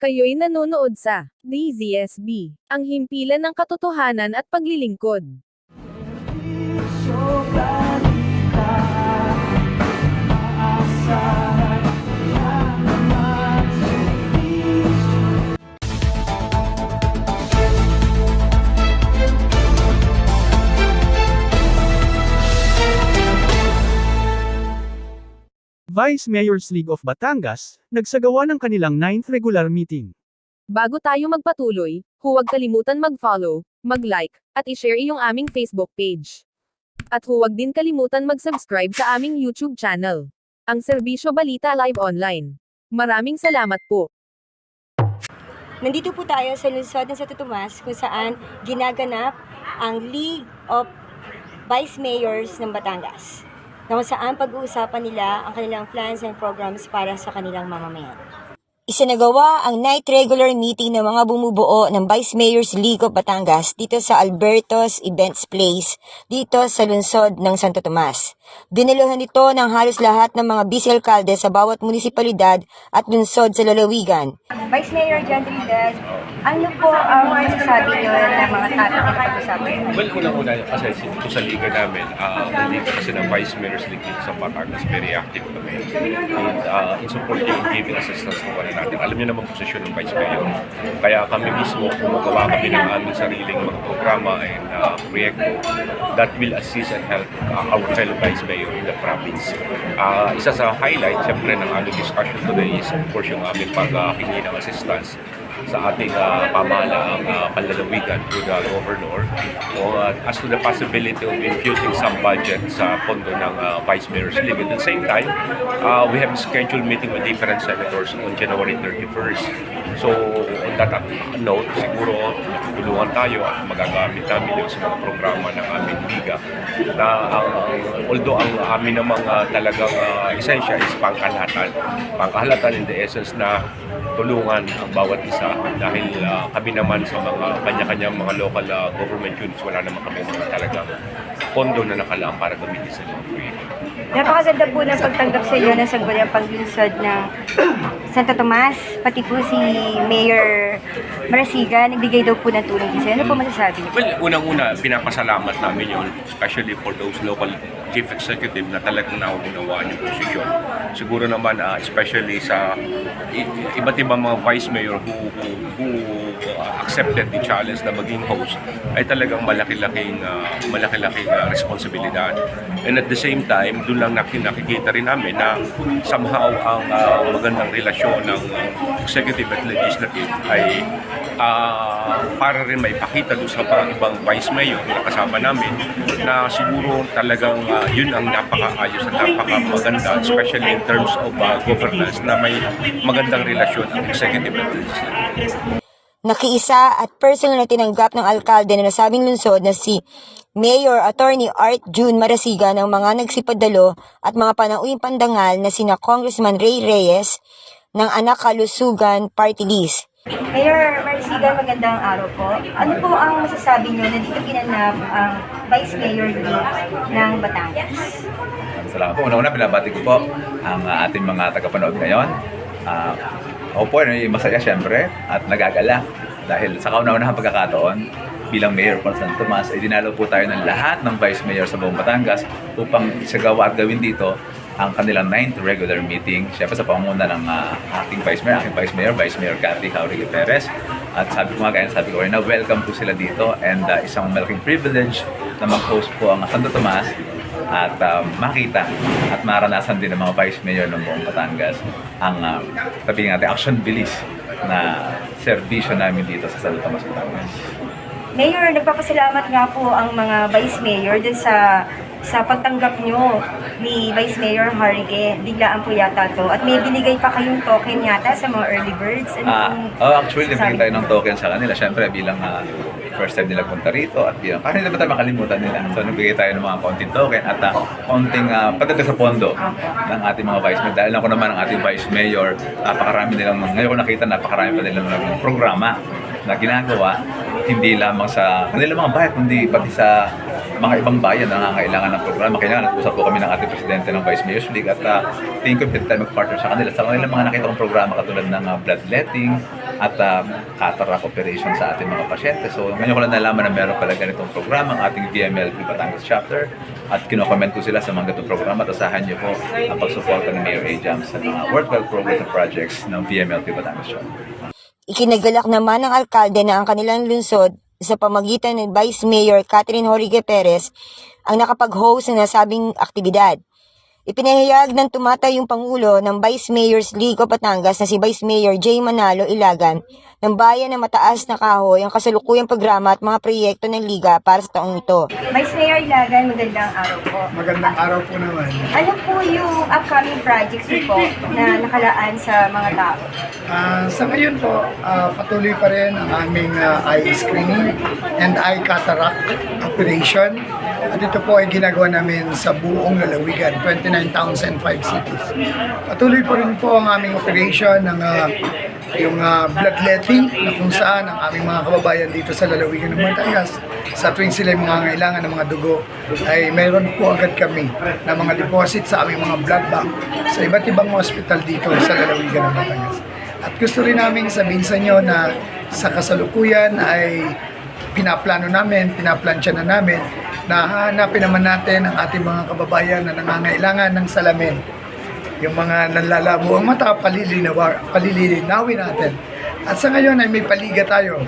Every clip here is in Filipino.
Kayo'y nanonood sa DZSB, ang himpilan ng katotohanan at paglilingkod. Vice Mayor's League of Batangas, nagsagawa ng kanilang 9th regular meeting. Bago tayo magpatuloy, huwag kalimutan mag-follow, mag-like, at i-share iyong aming Facebook page. At huwag din kalimutan mag-subscribe sa aming YouTube channel. Ang Serbisyo Balita Live Online. Maraming salamat po. Nandito po tayo sa lungsod ng Santo Tomas kung saan ginaganap ang League of Vice Mayors ng Batangas. Na kung saan pag-uusapan nila ang kanilang plans and programs para sa kanilang mamamayan. Isinagawa ang night regular meeting ng mga bumubuo ng Vice Mayors League of Batangas dito sa Albertos Events Place dito sa lungsod ng Santo Tomas. Diniluhan ito ng halos lahat ng mga vice alkalde sa bawat munisipalidad at lungsod sa lalawigan. Vice Mayor John Trinidad, ano po ang masasabi niyo ng mga topic na pag-usapan? Well, unang-una kasi si- ito sa liga namin, uh, dito kasi ng Vice Mayor's League dito sa Batangas, very active kami. And uh, in supporting and giving assistance to one another. Alam niyo naman posisyon ng Vice Mayor. Kaya kami mismo, gumagawa kami ng aming sariling mga programa and uh, proyekto that will assist and help uh, our fellow Vice Mayor in the province. Uh, isa sa highlight, siyempre, ng aming discussion today is of course yung aming paghingi ng assistance sa ating uh, pamahalaang uh, panlalawigan through the governor o uh, as to the possibility of infusing some budget sa pondo ng uh, Vice Mayor's League. At the same time, uh, we have scheduled meeting with different senators on January 31st. So, on that note, siguro tulungan tayo at magagamit namin yun sa mga programa ng aming liga na ang although ang amin namang uh, talagang uh, esensya is pangkalahatan. Pangkalahatan in the essence na tulungan ang bawat isa dahil uh, kami naman sa mga kanya-kanyang mga local uh, government units wala naman kami mga talagang pondo na nakalaan para gamitin sa mga proyekto. Napakaganda po ng pagtanggap sa iyo ng sangguniang panglunsod ng Santa Tomas, pati po si Mayor Marasiga, nagbigay daw po ng tulong isa. Ano po masasabi? Well, unang-una, pinapasalamat namin yun, especially for those local chief executive na talagang nauunawaan yung posisyon. Siguro naman, ah, especially sa iba't ibang mga vice mayor who, who, who ah, accepted the challenge na maging host, ay talagang malaki-laking ah, malaki-laking ah, responsibilidad. And at the same time, doon lang nakikita rin namin na somehow ang ah, magandang relasyon ng executive at legislative ay ah, para rin may pakita doon sa mga ibang vice mayor na kasama namin na siguro talagang ah, yun ang napakaayos at napakamaganda especially in terms of ah, governance na may magandang relasyon ang executive at legislative. Nakiisa at personal na tinanggap ng alkalde na nasabing lungsod na si Mayor Attorney Art June Marasiga ng mga nagsipadalo at mga panauing pandangal na sina Congressman Ray Reyes ng Anak Kalusugan Party List. Mayor Marasiga, magandang araw po. Ano po ang masasabi niyo na dito ginanap ang Vice Mayor ng Batangas? Salamat po. Una-una, pinabati ko po ang uh, ating mga tagapanood ngayon. Uh, ako po ay masaya siyempre at nagagala dahil sa kauna-unahang pagkakataon bilang Mayor ng San Tomas ay dinalo po tayo ng lahat ng Vice Mayor sa buong Batangas upang isagawa at gawin dito ang kanilang 9th regular meeting. Siyempre sa pangunguna ng uh, aking Vice Mayor, aking Vice Mayor, Vice Mayor Cathy Jauregui Perez. At sabi ko nga kaya sabi ko na welcome po sila dito and uh, isang malaking privilege na mag-host po ang Santo Tomas at um, makita at maranasan din ng mga vice mayor ng buong Batangas ang uh, sabihin natin action bilis na serbisyo namin dito sa Santo Tomas, Batangas. Mayor, nagpapasalamat nga po ang mga Vice Mayor dun sa sa pagtanggap nyo ni Vice Mayor Harige. Biglaan po yata to. At may binigay pa kayong token yata sa mga early birds. Ano Ah, oh, actually, nabigyan tayo ng token sa kanila. Siyempre, bilang ah, first time nila punta rito at bilang, para hindi naman tayo makalimutan nila. So, nagbigay tayo ng mga konting token at uh, konting uh, pagdating sa pondo ng ating mga vice mayor. Dahil ako naman ang ating vice mayor, napakarami nilang, ngayon ko nakita, napakarami pa nilang programa na ginagawa hindi lamang sa kanilang mga bayan, kundi pati sa mga ibang bayan na nangangailangan ng programa. Kaya nga, nag-usap po kami ng ating presidente ng Vice Mayor's League at uh, tingin ko pwede tayo mag-partner sa kanila. Sa kanilang mga nakita kong programa katulad ng uh, bloodletting, at uh, cataract operation sa ating mga pasyente. So ngayon ko lang nalaman na meron pala ganitong programa ang ating VMLP Batangas chapter at kinokomment ko sila sa mga ganitong programa at asahan niyo po ang pagsuporta ni Mayor A. Jam sa mga worthwhile programs and projects ng VMLP Batangas chapter. Ikinagalak naman ng alkalde na ang kanilang lungsod sa pamagitan ni Vice Mayor Catherine Jorge Perez ang nakapag-host ng nasabing aktibidad. Ipinahayag ng tumatay yung Pangulo ng Vice Mayors League of Batangas na si Vice Mayor J. Manalo Ilagan ng bayan na mataas na kahoy ang kasalukuyang programa at mga proyekto ng Liga para sa taong ito. Vice Mayor Ilagan, magandang araw po. Magandang araw po naman. Ano po yung upcoming projects po na nakalaan sa mga tao? Ah, sa ngayon po, ah, patuloy pa rin ang aming ah, eye screening and eye cataract operation. At ito po ay ginagawa namin sa buong lalawigan, 29 towns and 5 cities. Patuloy po rin po ang aming operation ng ah, yung ah, bloodletting na kung saan ang aming mga kababayan dito sa lalawigan ng Batangas sa tuwing sila mga ngailangan ng mga dugo ay mayroon po agad kami na mga deposit sa aming mga blood bank sa iba't ibang hospital dito sa lalawigan ng Batangas. At gusto rin namin sabihin sa inyo na sa kasalukuyan ay pinaplano namin, pinaplansya na namin na hahanapin naman natin ang ating mga kababayan na nangangailangan ng salamin. Yung mga nanlalabo ang mata, palilinawa, palilinawin natin. At sa ngayon ay may paliga tayo,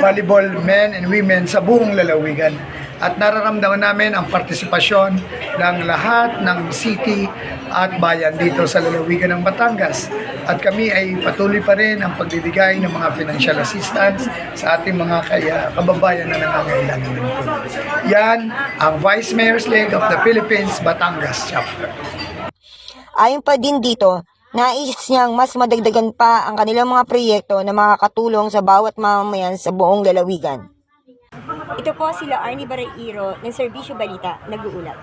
volleyball men and women sa buong lalawigan. At nararamdaman namin ang partisipasyon ng lahat ng city at bayan dito sa lalawigan ng Batangas. At kami ay patuloy pa rin ang pagbibigay ng mga financial assistance sa ating mga kaya kababayan na nangangailangan ng. Yan ang Vice Mayor's League of the Philippines Batangas Chapter. Ayon pa din dito, nais niyang mas madagdagan pa ang kanilang mga proyekto na makakatulong sa bawat mamamayan sa buong lalawigan. Ito po sila Arnie Barreiro ng Serbisyo Balita, nag-uulat.